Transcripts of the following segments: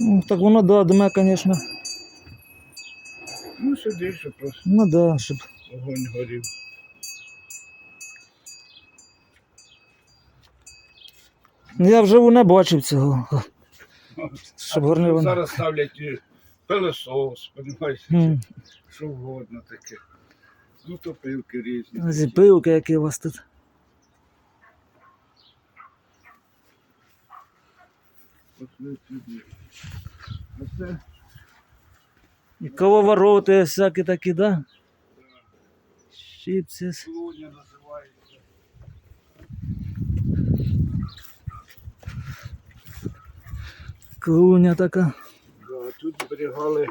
Ну, так воно да, дме, звісно. Ну, сиди, що просто Ну да, щоб. огонь горів. Ну, Я вживу не бачив цього. Щоб А горнило. Зараз ставлять і пилосос, понімаєш, М, що вгодно таке. Ну, топилки різні. Зіпилки, які у вас тут. Пошли сюди. А це І коловороти всякі такі, да? Щипці. клуня називається. Клуня така. Да, тут зберігали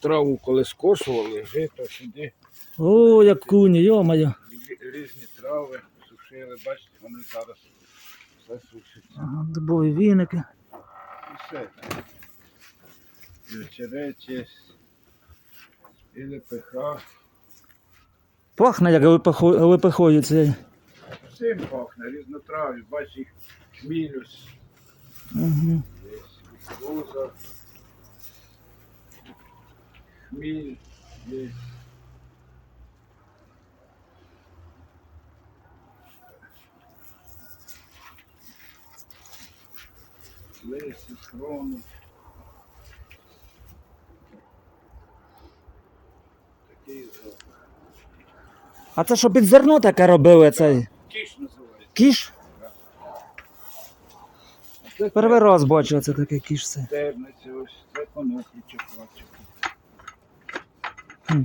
траву, коли скошували, жито сюди. О, як клуні, йо-моє. Різні трави сушили, бачите, вони зараз. Ага, дубові віники. І все. І очерець і лепеха. Пахне, як липихо- липихою. Всім пахне, різнотраві, бачиш, їх хмілюсь, Угу. кукуруза, хміль, є. Лисі, хрону. Такий запах. А це що під зерно таке робили цей? Кіш називається. Кіш? Це Перший раз бачу це таке кіш це. терниці, ось це коноплі чекачки. Хм.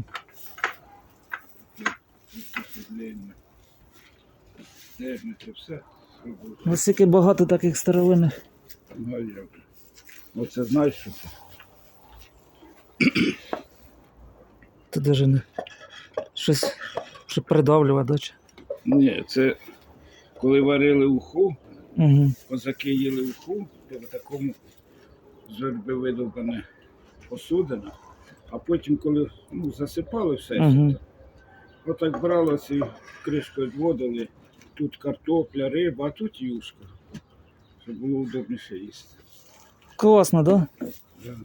Терниці, все. Ось скільки багато таких старовинних. Ну, же. Оце знаєш, що це? Тут даже не щось, щоб придавлювати, да? чи? Ні, це коли варили уху, Угу. козаки їли уху, то в такому зорби видовбане посудина, а потім, коли ну, засипали все, Мгм. отак бралося і кришкою відводили, тут картопля, риба, а тут юшка, щоб було удобніше їсти. Класно, да? Да.